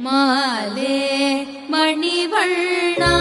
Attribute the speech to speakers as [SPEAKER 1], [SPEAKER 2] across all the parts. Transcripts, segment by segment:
[SPEAKER 1] माले मणिभळ्ळ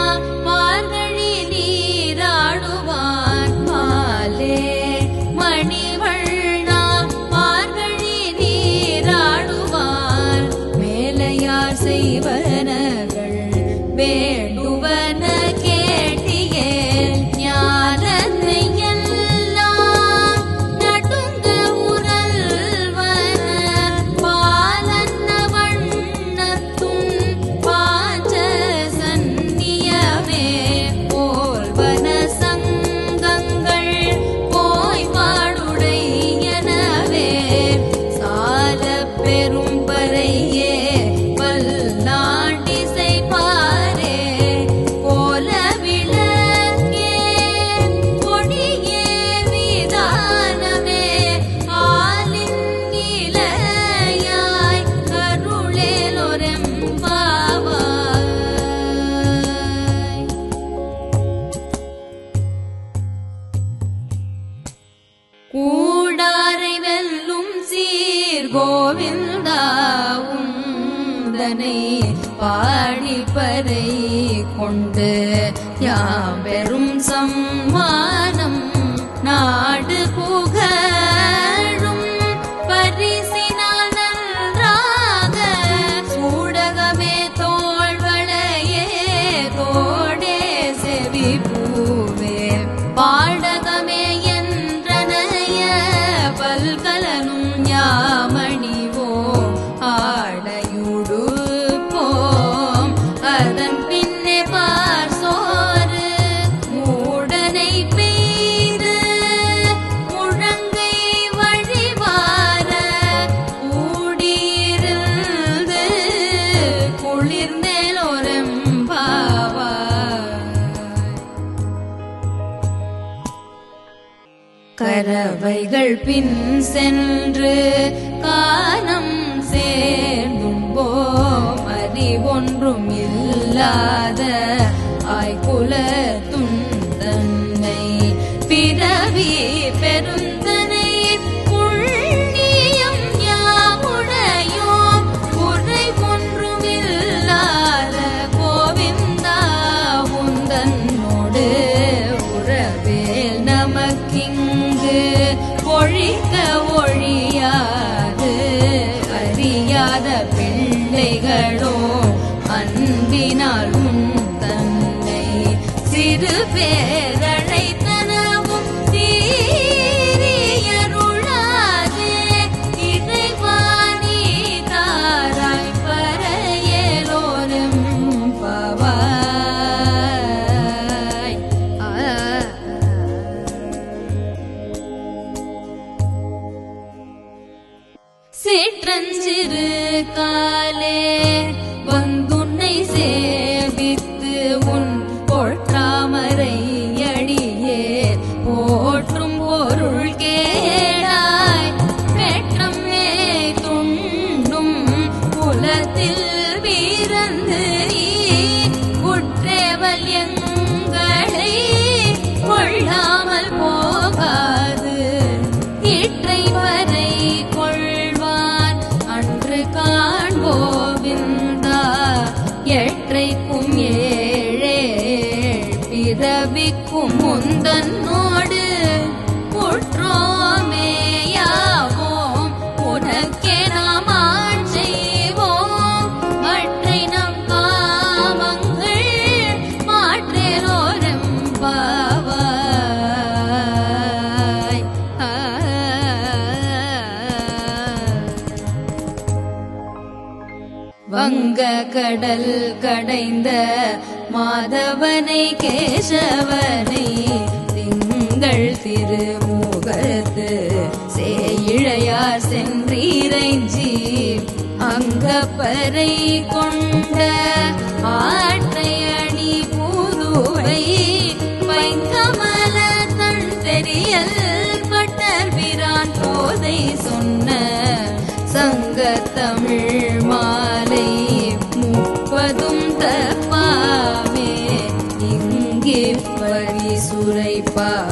[SPEAKER 1] கண்டவைகள் பின் சென்று காணம் சேர்ந்தும்போ அறிவொன்றும் இல்லாத ஆய்குல துந்தன்னை பிறவியே கங்க கடல் கடைந்த மாதவனை கேசவனை திங்கள் திருமுகத்து சேயிழையார் சென்றிரைஞ்சி அங்கப்பறை கொண்ட ஆட்டையணி பூதுவை வைங்கமல தன் தெரியல் பட்டர் பிரான் போதை சொன்ன சங்கத்தமிழ் Bye.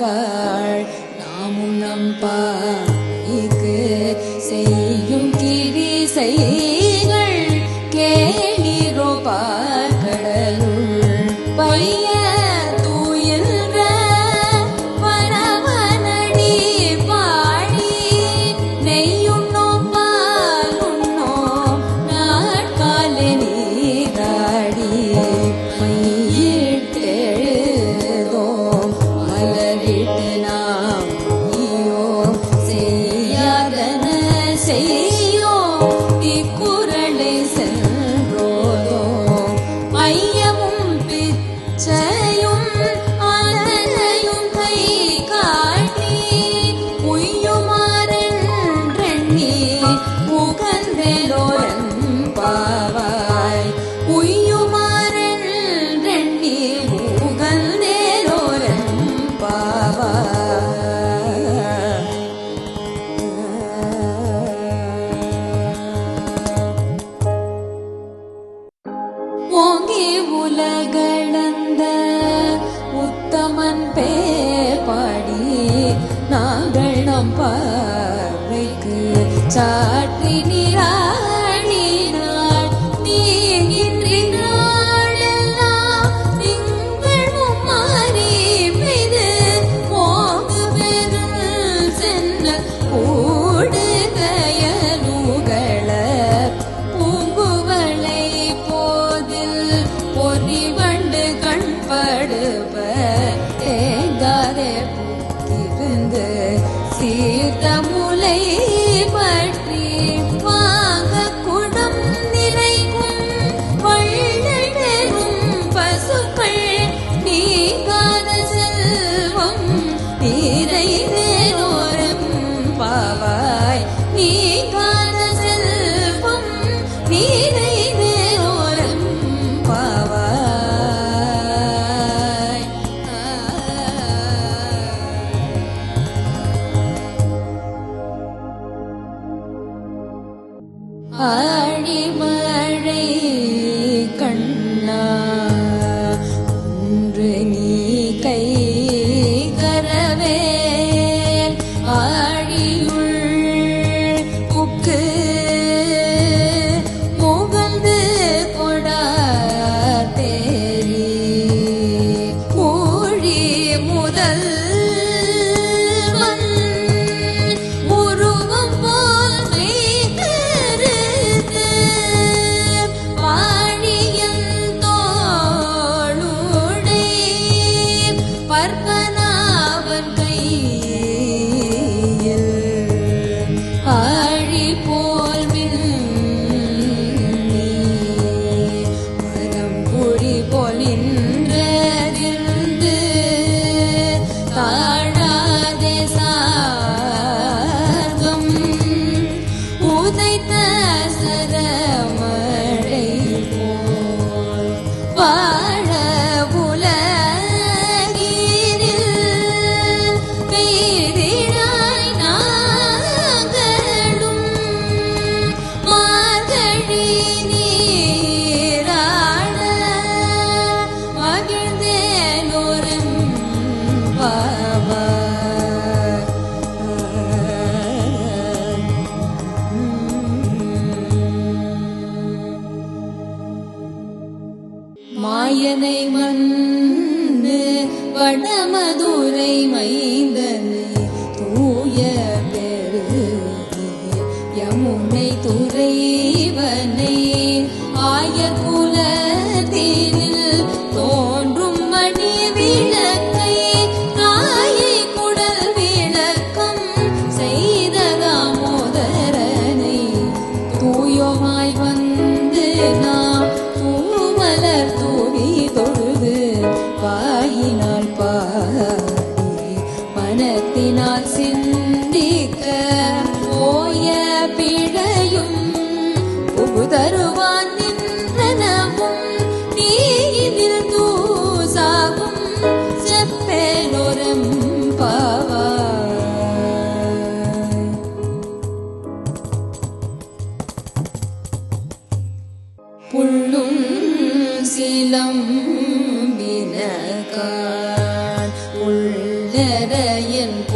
[SPEAKER 1] الضالين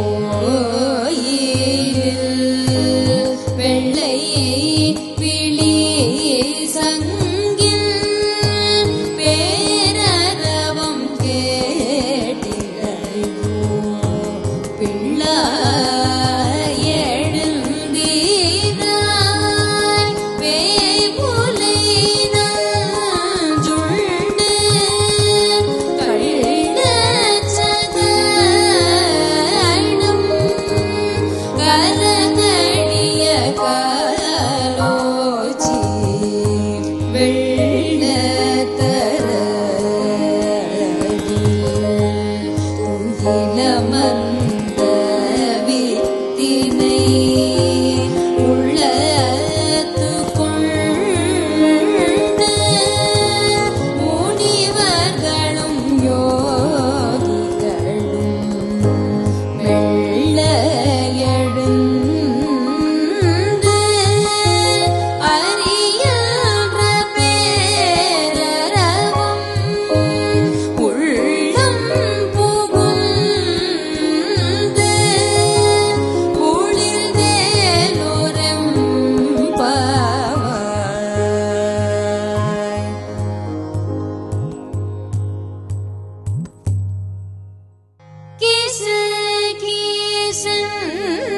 [SPEAKER 1] 我 Dinamanda 心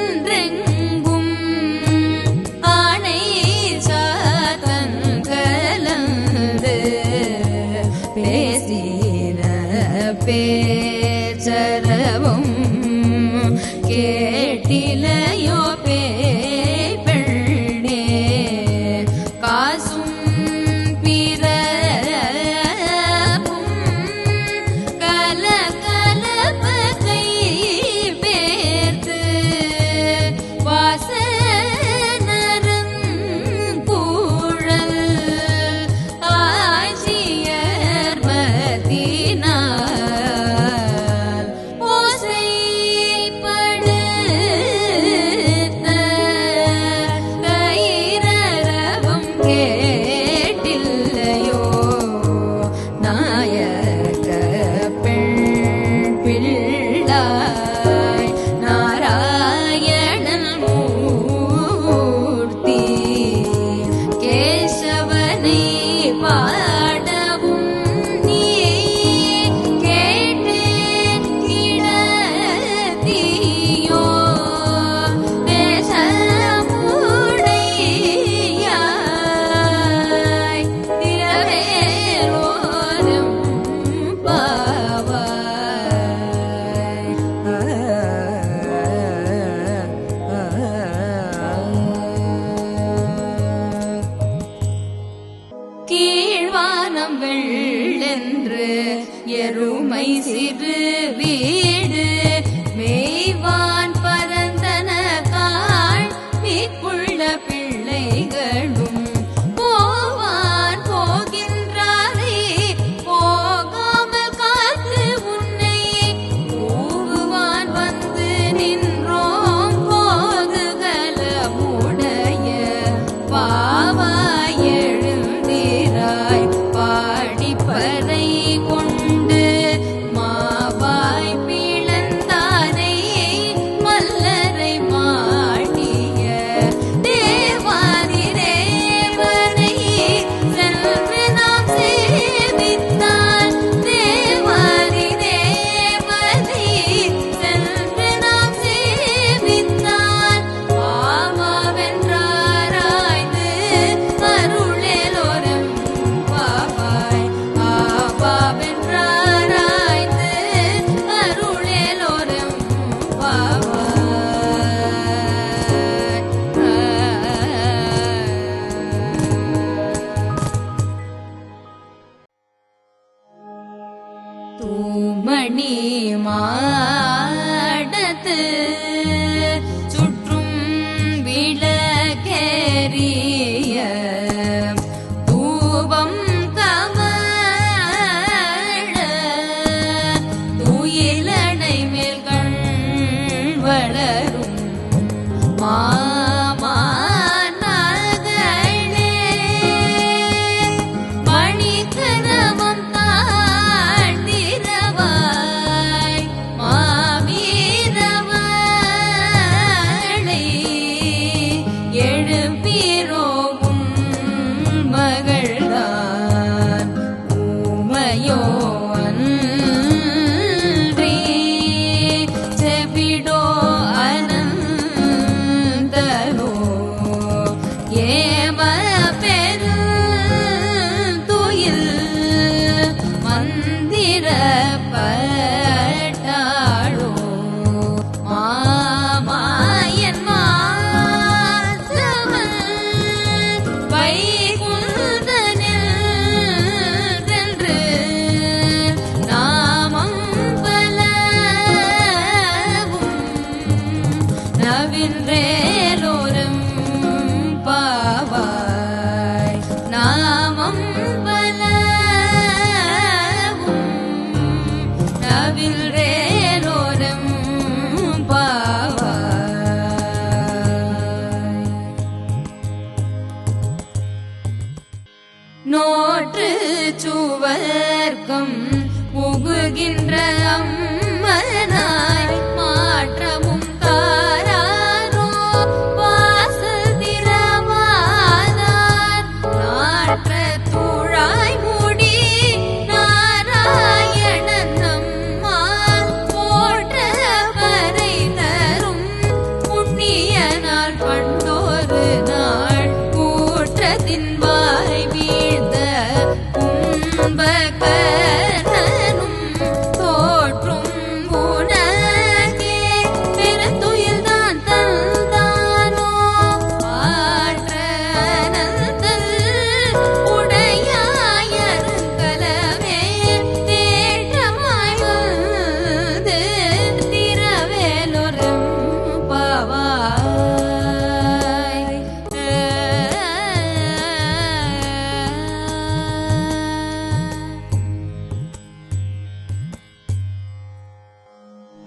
[SPEAKER 1] நின்றே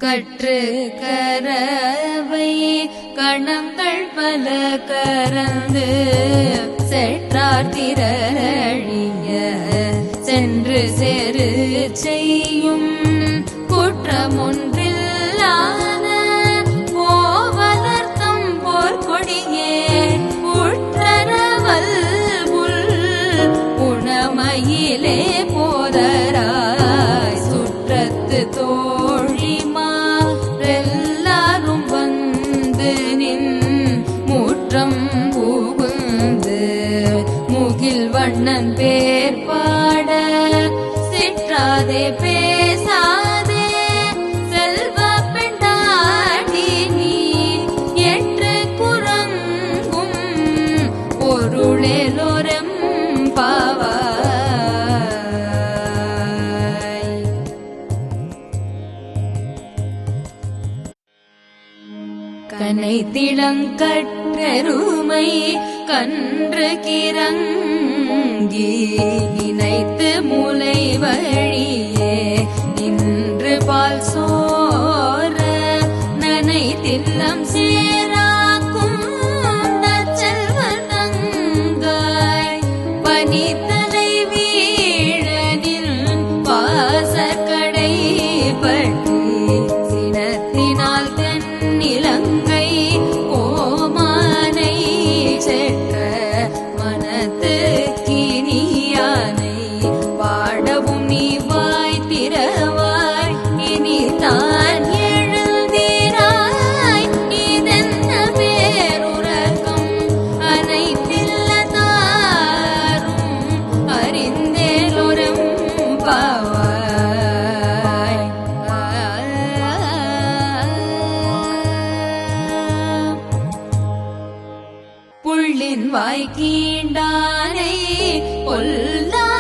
[SPEAKER 1] கற்று கரவை கணங்கள் பல கரந்து செற்றார் திரழிய சென்று சேரு செய்யும் குற்றமுன் பேசாதே பேசாதே. செல்வ பெண்டாடி நீ என்று குரங்கும் பொருளேலோரம் பாவாய் கனை திளங்கற்றருமை கன்று கிரங்க ஓங்கி இணைத்து முலை வழியே நின்று பால் சோர நனை தில்லம் சேராக்கும் தச்சல் வதங்காய் பொருளின் வாய்க்கீண்டானை பொல்லா